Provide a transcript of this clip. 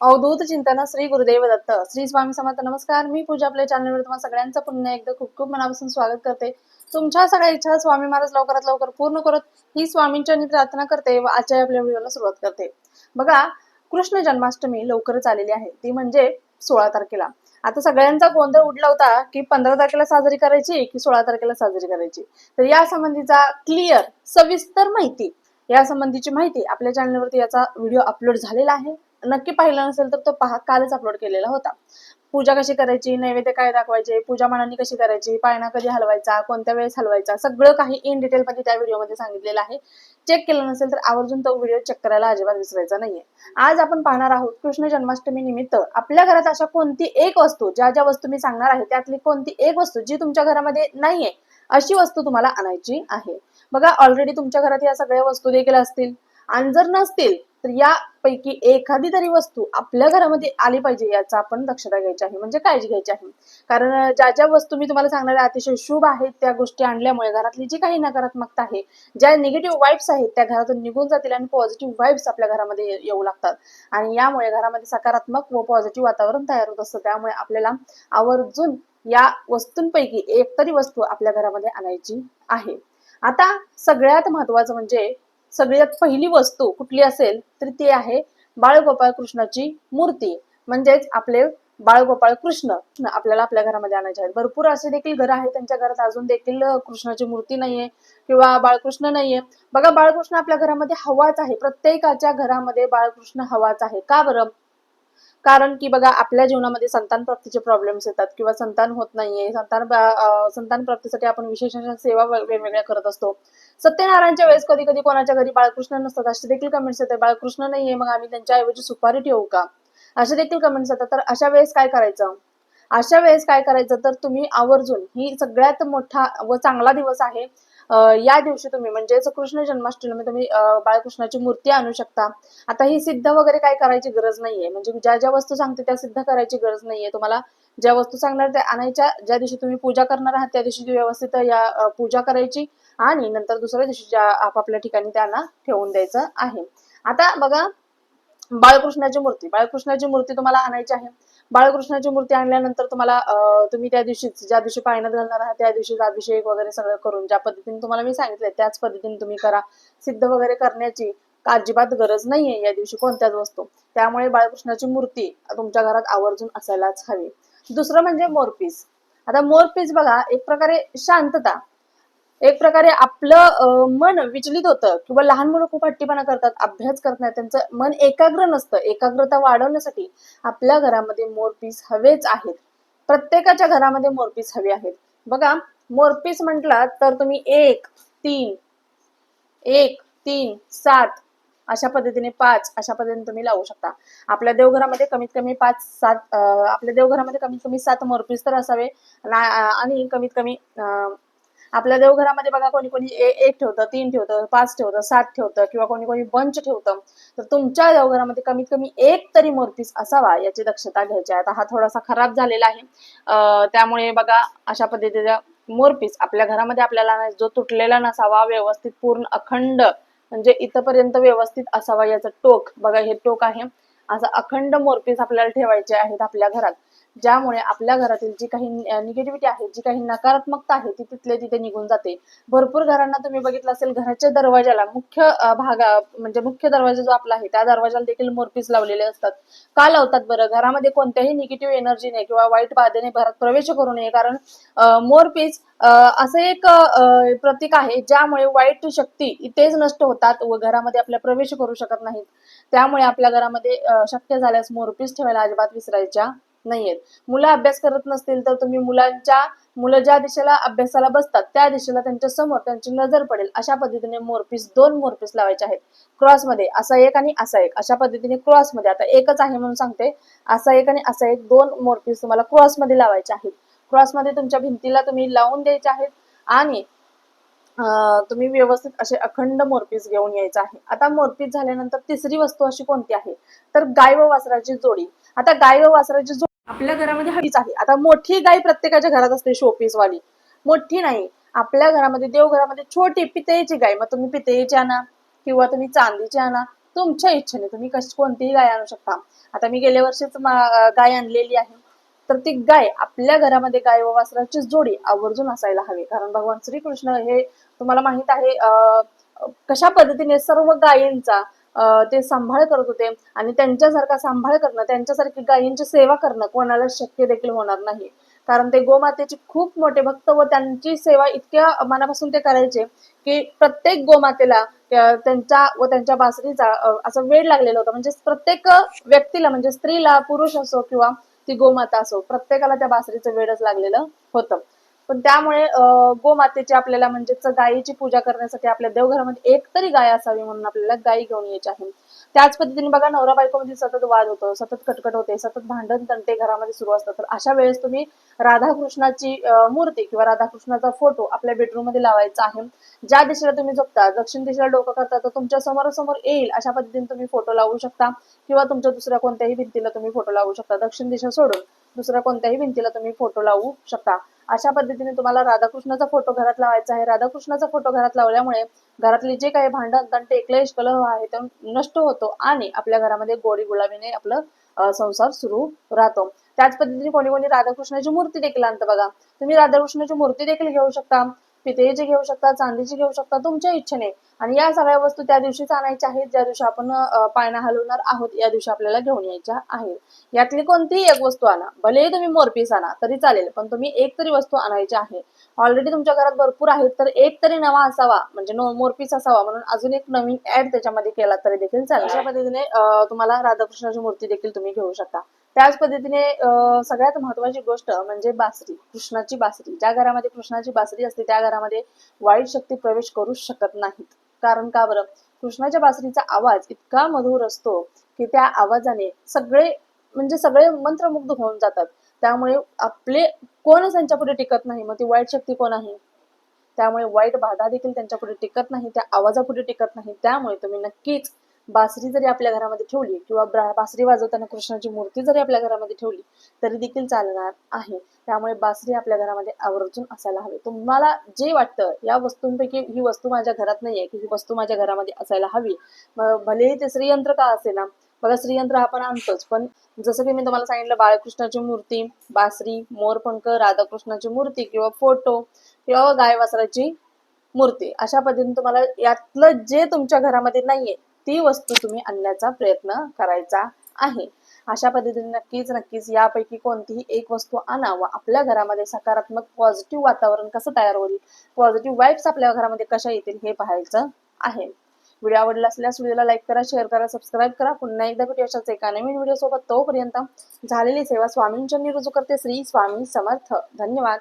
अवधूत चिंतन श्री गुरुदेव दत्त. श्री स्वामी समर्थ नमस्कार. मी पूजा आपल्या चॅनलवर तुम्हाला सगळ्यांचं पुन्हा एकदा खूप खूप मनापासून स्वागत करते. तुमच्या सगळ्या इच्छा स्वामी महाराज लवकरात लवकर पूर्ण करत ही स्वामींच्या प्रार्थना करते व आजच्या आपल्या व्हिडिओला सुरुवात करते. बघा कृष्ण जन्माष्टमी लवकरच आलेली आहे. ती म्हणजे सोळा तारखेला. आता सगळ्यांचा गोंधळ उडला होता की पंधरा तारखेला साजरी करायची की सोळा तारखेला साजरी करायची. तर या संबंधीचा क्लिअर सविस्तर माहिती या संबंधीची माहिती आपल्या चॅनलवरती याचा व्हिडिओ अपलोड झालेला आहे. नक्की पाहिला नसेल तर तो पहा कालच अपलोड केलेला होता. पूजा कशी करायची नैवेद्य काय दाखवायचे पूजा मनानी कशी करायची पाळणा कधी हलवायचा कोणत्या वेळेस हलवायचा सगळं काही इन डिटेल मध्ये त्या व्हिडिओमध्ये सांगितलेलं आहे. चेक केलं नसेल तर आवर्जून तो व्हिडिओ चेक करायला अजिबात विसरायचा नाहीये. आज आपण पाहणार आहोत कृष्ण जन्माष्टमी निमित्त आपल्या घरात अशा कोणती एक वस्तू ज्या ज्या वस्तू मी सांगणार आहे त्यातली कोणती एक वस्तू जी तुमच्या घरामध्ये नाहीये अशी वस्तू तुम्हाला आणायची आहे. बघा ऑलरेडी तुमच्या घरात या सगळ्या वस्तू देखील असतील. आणि जर नसतील तर यापैकी एखादी तरी वस्तू आपल्या घरामध्ये आली पाहिजे याचा आपण दक्षता घ्यायची आहे म्हणजे काळजी घ्यायची आहे. कारण ज्या ज्या वस्तू मी तुम्हाला सांगणार अतिशय शुभ आहेत त्या गोष्टी आणल्यामुळे घरातली जी काही नकारात्मकता आहे ज्या निगेटिव्ह वाईब्स आहेत त्या घरातून निघून जातील आणि पॉझिटिव्ह वाईब्स आपल्या घरामध्ये येऊ लागतात. आणि यामुळे घरामध्ये सकारात्मक व पॉझिटिव्ह वातावरण तयार होत असतं. त्यामुळे आपल्याला आवर्जून या वस्तूंपैकी एक तरी वस्तू आपल्या घरामध्ये आणायची आहे. आता सगळ्यात महत्वाचं म्हणजे सगळ्यात पहिली वस्तू कुठली असेल तर ती आहे बाळगोपाळ कृष्णाची मूर्ती. म्हणजेच आपले बाळगोपाळ कृष्ण आपल्याला आपल्या घरामध्ये आणायचे आहेत. भरपूर असे देखील घर आहेत त्यांच्या घरात. अजून देखील कृष्णाची मूर्ती नाहीये किंवा बाळकृष्ण नाहीये. बघा बाळकृष्ण आपल्या घरामध्ये हवाच आहे. प्रत्येकाच्या घरामध्ये बाळकृष्ण हवाच आहे. का बरं? कारण की बघा आपल्या जीवनामध्ये संतान प्राप्तीचे प्रॉब्लेम्स येतात किंवा संतान होत नाहीये. संतान संतान प्राप्तीसाठी आपण विशेष अशा सेवा वेगवेगळ्या करत असतो. सत्यनारायणच्या वेळेस कधी कधी कोणाच्या घरी बाळकृष्ण नसतात असे देखील कमेंट्स येतात बाळकृष्ण नाहीये मग आम्ही त्यांच्या ऐवजी सुपारी ठेवू का? असे देखील कमेंट्स येतात. तर अशा वेळेस काय करायचं? अशा वेळेस काय करायचं? तर तुम्ही आवर्जून ही सगळ्यात मोठा व चांगला दिवस आहे या दिवशी तुम्ही म्हणजेच कृष्ण जन्माष्टमी तुम्ही बाळकृष्णाची मूर्ती आणू शकता. आता ही सिद्ध वगैरे काय करायची गरज नाहीये. म्हणजे ज्या ज्या वस्तू सांगते त्या सिद्ध करायची गरज नाहीये. तुम्हाला ज्या वस्तू सांगणार त्या आणायच्या ज्या दिवशी तुम्ही पूजा करणार आहात त्या दिवशी व्यवस्थित या पूजा करायची आणि नंतर दुसऱ्या दिवशी ज्या आपापल्या ठिकाणी त्यांना ठेवून द्यायचं आहे. आता बघा बाळकृष्णाची मूर्ती. बाळकृष्णाची मूर्ती तुम्हाला आणायची आहे. बाळकृष्णाची मूर्ती आणल्यानंतर तुम्हाला तुम्ही त्या दिवशी ज्या दिवशी पाळण्यात घालणार आहात त्या दिवशी अभिषेक वगैरे सगळं करून ज्या पद्धतीने तुम्हाला मी सांगितलंय त्याच पद्धतीने तुम्ही करा. सिद्ध वगैरे करण्याची अजिबात गरज नाहीये या दिवशी कोणत्याच वस्तू. त्यामुळे बाळकृष्णाची मूर्ती तुमच्या घरात आवर्जून असायलाच हवी. दुसरं म्हणजे मोरपीस. आता मोरपीस बघा एक प्रकारे शांतता. एक प्रकारे आपलं मन विचलित होतं किंवा लहान मुलं खूप हट्टीपणा करतात अभ्यास करत नाही त्यांचं मन एकाग्र नसतं एकाग्रता वाढवण्यासाठी आपल्या घरामध्ये मोरपीस हवेच आहेत. प्रत्येकाच्या घरामध्ये मोरपीस हवे आहेत. बघा मोरपीस म्हटला तर तुम्ही एक तीन एक तीन सात अशा पद्धतीने पाच अशा पद्धतीने तुम्ही लावू शकता. आपल्या देवघरामध्ये कमीत कमी पाच सात आपल्या देवघरामध्ये कमीत कमी सात मोरपीस तर असावे. आणि आणि कमीत कमी अं, आपल्या देवघरामध्ये बघा कोणी कोणी ए- एक ठेवतं तीन ठेवतं पाच ठेवतं सात ठेवतं किंवा कोणी कोणी बंच ठेवतं तर तुमच्या देवघरामध्ये कमीत कमी एक तरी मोरपीस असावा याची दक्षता घ्यायची आहे. आता हा थोडासा खराब झालेला आहे. त्यामुळे बघा अशा पद्धतीचा मोरपीस आपल्या घरामध्ये आपल्याला जो तुटलेला नसावा व्यवस्थित पूर्ण अखंड म्हणजे इथपर्यंत व्यवस्थित असावा याचं टोक बघा हे टोक आहे. असं अखंड मोरपीस आपल्याला ठेवायचे आहेत आपल्या घरात. ज्यामुळे आपल्या घरातील जी काही निगेटिव्हिटी आहे जी काही नकारात्मकता आहे ती तिथले तिथे निघून जाते. भरपूर घरांना तुम्ही बघितलं असेल घराच्या दरवाजाला मुख्य भागा म्हणजे मुख्य दरवाजा जो आपला आहे त्या दरवाजाला देखील मोरपीस लावलेले असतात. का लावतात बरं? घरामध्ये कोणत्याही निगेटिव्ह एनर्जीने किंवा वाईट बाधेने घरात प्रवेश करू नये. कारण मोरपीस असं एक प्रतीक आहे ज्यामुळे वाईट शक्ती इथेच नष्ट होतात व घरामध्ये आपल्या प्रवेश करू शकत नाहीत. त्यामुळे आपल्या घरामध्ये शक्य झाल्यास मोरपीस ठेवायला अजिबात विसरायच्या. नाहीयेत. मुलं अभ्यास करत नसतील तर तुम्ही मुलांच्या मुलं ज्या दिशेला अभ्यासाला बसतात त्या दिशेला त्यांच्यासमोर त्यांची नजर पडेल. अशा पद्धतीने मोरपीस दोन मोरपीस लावायचे आहेत. क्रॉसमध्ये असा एक आणि असा एक. अशा पद्धतीने क्रॉसमध्ये आता एकच आहे म्हणून सांगते. असा एक आणि असा एक दोन मोरपीस तुम्हाला क्रॉसमध्ये लावायचे आहेत. क्रॉसमध्ये तुमच्या भिंतीला तुम्ही लावून द्यायचे आहेत आणि तुम्ही व्यवस्थित असे अखंड मोरपीस घेऊन यायचं आहे. आता मोरपीस झाल्यानंतर तिसरी वस्तू अशी कोणती आहे? तर गाय व वासराची जोडी. आता गाय व वासराची जोडी आपल्या घरामध्ये हवीच आहे. आता मोठी गाय प्रत्येकाच्या घरात असते शोपीस वाली मोठी नाही. आपल्या घरामध्ये देवघरामध्ये छोटी पितळेची गाय. मग तुम्ही पितळेची आणा किंवा तुम्ही चांदीची आणा. तुमच्या इच्छेने तुम्ही कशी कोणतीही गाय आणू शकता. आता मी गेल्या वर्षीच गाय आणलेली आहे. तर ती गाय आपल्या घरामध्ये गाय व वासराची जोडी आवर्जून असायला हवी. कारण भगवान श्रीकृष्ण हे तुम्हाला माहीत आहे अं, कशा पद्धतीने सर्व गायींचा ते सांभाळ करत होते आणि त्यांच्यासारखा सांभाळ करणं त्यांच्यासारखी गायींची सेवा करणं कोणाला शक्य देखील होणार नाही. कारण ते गोमातेचे खूप मोठे भक्त व त्यांची सेवा इतक्या मनापासून ते करायचे की प्रत्येक गोमातेला त्यांच्या व त्यांच्या बासरीचा असं वेळ लागलेला होता. म्हणजे प्रत्येक व्यक्तीला म्हणजे स्त्रीला पुरुष असो किंवा ती गोमाता असो प्रत्येकाला त्या बासरीचं वेळच लागलेलं होतं. पण त्यामुळे गोमातेची आपल्याला म्हणजेच गायीची पूजा करण्यासाठी आपल्या देवघरामध्ये एक तरी गाय असावी म्हणून आपल्याला गायी घेऊन यायची आहे. त्याच पद्धतीने बघा नवरा बायकोमध्ये सतत वाद होतो सतत कटकट होते सतत भांडण तंटे घरामध्ये सुरू असतात. तर अशा वेळेस तुम्ही राधाकृष्णाची मूर्ती किंवा राधाकृष्णाचा फोटो आपल्या बेडरूममध्ये लावायचा आहे. ज्या दिशेला तुम्ही झोपता दक्षिण दिशेला डोकं करता तर तुमच्या समोरासमोर येईल अशा पद्धतीने तुम्ही फोटो लावू शकता. किंवा तुमच्या दुसऱ्या कोणत्याही भिंतीला तुम्ही फोटो लावू शकता. दक्षिण दिशा सोडून दुसऱ्या कोणत्याही भिंतीला तुम्ही फोटो लावू शकता. अशा पद्धतीने तुम्हाला राधाकृष्णाचा फोटो घरात लावायचा आहे. राधाकृष्णाचा फोटो घरात लावल्यामुळे घरातले जे काही भांडण तंटे एकलेश कलह आहे ते नष्ट होतो आणि आपल्या घरामध्ये गोडी गुलाबीने आपलं संसार सुरू राहतो. त्याच पद्धतीने कोणी कोणी राधाकृष्णाची मूर्ती देखील आणतं बघा. तुम्ही राधाकृष्णाची मूर्ती देखील घेऊ शकता पितळेची घेऊ शकता चांदीची घेऊ शकता तुमच्या इच्छेने. आणि या सगळ्या वस्तू त्या दिवशीच आणायच्या आहेत ज्या दिवशी आपण अं, पाळणा हलवणार आहोत या दिवशी आपल्याला घेऊन यायच्या आहेत. यातली कोणतीही एक वस्तू आणा भलेही तुम्ही मोरपीस आणा तरी चालेल पण तुम्ही एक तरी वस्तू आणायची आहे. ऑलरेडी तुमच्या घरात भरपूर आहेत तर एक तरी नवा असावा म्हणजे नो मोरपीस असावा म्हणून अजून एक नवीन ऍड त्याच्यामध्ये केला तरी देखील चालेल. अशा पद्धतीने तुम्हाला राधाकृष्णाची मूर्ती देखील तुम्ही घेऊ शकता. त्याच पद्धतीने सगळ्यात महत्वाची गोष्ट म्हणजे बासरी कृष्णाची बासरी. ज्या घरामध्ये कृष्णाची बासरी असते त्या घरामध्ये वाईट शक्ती प्रवेश करू शकत नाहीत. कारण का बरं? कृष्णाच्या बासरीचा आवाज इतका मधुर असतो की त्या आवाजाने सगळे म्हणजे सगळे मंत्रमुग्ध होऊन जातात. त्यामुळे आपले कोणच त्यांच्या पुढे टिकत नाही? मग ती वाईट शक्ती कोण आहे? त्यामुळे वाईट बाधा देखील त्यांच्या पुढे टिकत नाही त्या आवाजापुढे टिकत नाही. त्यामुळे तुम्ही नक्कीच बासरी जरी आपल्या घरामध्ये ठेवली किंवा बासरी वाजवताना कृष्णाची मूर्ती जरी आपल्या घरामध्ये ठेवली तरी देखील चालणार आहे. त्यामुळे बासरी आपल्या घरामध्ये आवर्जून असायला हवी. तुम्हाला जे वाटतं या वस्तूंपैकी ही वस्तू माझ्या घरात नाहीये की ही वस्तू माझ्या घरामध्ये असायला हवी. भलेही ते श्रीयंत्र का असेना बघा श्रीयंत्र आपण आणतोच. पण जसं की मी तुम्हाला सांगितलं बाळकृष्णाची मूर्ती बासरी मोरपंख राधाकृष्णाची मूर्ती किंवा फोटो किंवा गायवासराची मूर्ती अशा पद्धतीने तुम्हाला यातलं जे तुमच्या घरामध्ये नाहीये ती वस्तू तुम्ही आणण्याचा प्रयत्न करायचा आहे. अशा पद्धतीने नक्कीच नक्कीच यापैकी कोणतीही एक वस्तू आणा व आपल्या घरामध्ये सकारात्मक पॉझिटिव्ह वातावरण कसं तयार होईल? पॉझिटिव्ह वाईब्स आपल्या घरामध्ये कशा येतील हे पाहायचं आहे. व्हिडिओ आवडला असल्यास व्हिडिओला लाईक करा शेअर करा सबस्क्राईब करा. पुन्हा एकदा भेटू अशाच एका नवीन व्हिडिओ सोबत तोपर्यंत झालेली सेवा स्वामींच्या रुजू करते. श्री स्वामी समर्थ. धन्यवाद.